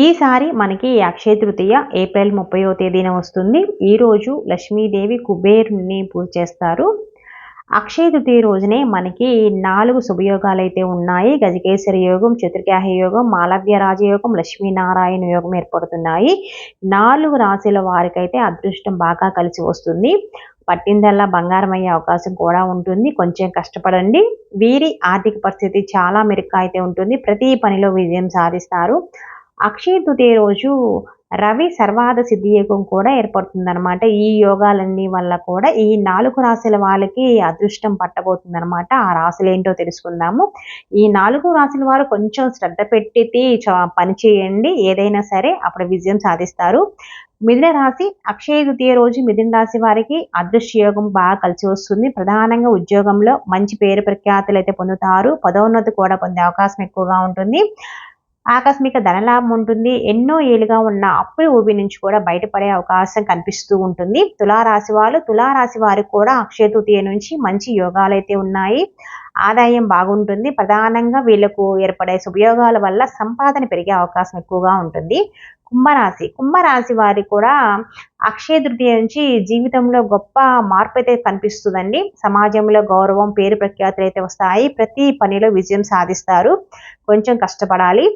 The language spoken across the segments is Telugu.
ఈసారి మనకి అక్షయ తృతీయ ఏప్రిల్ ముప్పయో తేదీన వస్తుంది. ఈరోజు లక్ష్మీదేవి కుబేరుని పూజ చేస్తారు. అక్షయ తృతీయ రోజునే మనకి నాలుగు శుభయోగాలు అయితే ఉన్నాయి. గజకేశ్వరి యోగం చతుర్గ్యాహ యోగం మాలవ్య రాజయోగం లక్ష్మీనారాయణ యోగం ఏర్పడుతున్నాయి. నాలుగు రాశుల వారికైతే అదృష్టం బాగా కలిసి వస్తుంది. పట్టిందల్లా బంగారం అయ్యే అవకాశం కూడా ఉంటుంది. కొంచెం కష్టపడండి. వీరి ఆర్థిక పరిస్థితి చాలా మెరుగ్గా అయితే ఉంటుంది. ప్రతి పనిలో విజయం సాధిస్తారు. అక్షయ తృతీయ రోజు రవి సర్వాద సిద్ధి యోగం కూడా ఏర్పడుతుందన్నమాట. ఈ యోగాలన్నీ వల్ల కూడా ఈ నాలుగు రాశుల వాళ్ళకి అదృష్టం పట్టబోతుందనమాట ఆ రాశులు ఏంటో తెలుసుకుందాము. ఈ నాలుగు రాశుల వారు కొంచెం శ్రద్ధ పెట్టి పని చేయండి. ఏదైనా సరే అప్పుడు విజయం సాధిస్తారు. మిథున రాశి అక్షయ తృతీయ రోజు మిథున రాశి వారికి అదృశ్య యోగం బాగా కలిసి వస్తుంది. ప్రధానంగా ఉద్యోగంలో మంచి పేరు ప్రఖ్యాతులు అయితే పొందుతారు. పదోన్నతి కూడా పొందే అవకాశం ఎక్కువగా ఉంటుంది. ఆకస్మిక ధనలాభం ఉంటుంది. ఎన్నో ఏళ్ళుగా ఉన్న అప్పుల ఊబి నుంచి కూడా బయటపడే అవకాశం కనిపిస్తూ ఉంటుంది. తులారాశి వాళ్ళు తులారాశి వారికి కూడా అక్షయ తృతీయ నుంచి మంచి యోగాలు అయితే ఉన్నాయి. ఆదాయం బాగుంటుంది. ప్రధానంగా వీళ్ళకు ఏర్పడే శుభయోగాల వల్ల సంపాదన పెరిగే అవకాశం ఎక్కువగా ఉంటుంది. కుంభరాశి కుంభరాశి వారి కూడా అక్షయ తృతీయ నుంచి జీవితంలో గొప్ప మార్పు అయితే కనిపిస్తుందండి. సమాజంలో గౌరవం పేరు ప్రఖ్యాతులు అయితే వస్తాయి. ప్రతి పనిలో విజయం సాధిస్తారు. కొంచెం కష్టపడాలి.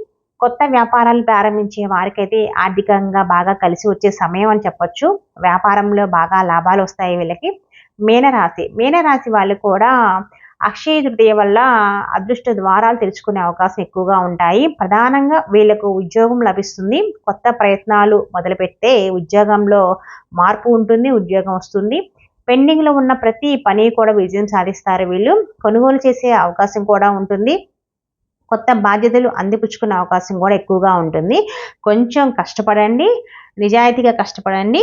కొత్త వ్యాపారాలు ప్రారంభించే వారికైతే ఆర్థికంగా బాగా కలిసి వచ్చే సమయం అని చెప్పొచ్చు. వ్యాపారంలో బాగా లాభాలు వస్తాయి వీళ్ళకి. మీనరాశి. మీనరాశి వాళ్ళు కూడా అక్షయ తృతీయ వల్ల అదృష్ట ద్వారాలు తెలుసుకునే అవకాశం ఎక్కువగా ఉంటాయి. ప్రధానంగా వీళ్ళకు ఉద్యోగం లభిస్తుంది. కొత్త ప్రయత్నాలు మొదలుపెడితే ఉద్యోగంలో మార్పు ఉంటుంది ఉద్యోగం వస్తుంది. పెండింగ్లో ఉన్న ప్రతి పని కూడా విజయం సాధిస్తారు వీళ్ళు. కొనుగోలు చేసే అవకాశం కూడా ఉంటుంది. కొత్త బాధ్యతలు అందిపుచ్చుకునే అవకాశం కూడా ఎక్కువగా ఉంటుంది. కొంచెం కష్టపడండి నిజాయితీగా కష్టపడండి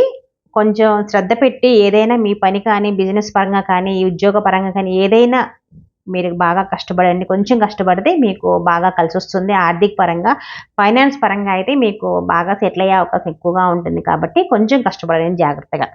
కొంచెం శ్రద్ధ పెట్టి ఏదైనా మీ పని కానీ బిజినెస్ పరంగా కానీ ఉద్యోగ పరంగా కానీ ఏదైనా మీరు బాగా కష్టపడండి. కొంచెం కష్టపడితే మీకు బాగా కలిసి వస్తుంది ఆర్థిక పరంగా ఫైనాన్స్ పరంగా అయితే మీకు బాగా సెటిల్ అయ్యే అవకాశం ఎక్కువగా ఉంటుంది కాబట్టి కొంచెం కష్టపడండి జాగ్రత్తగా.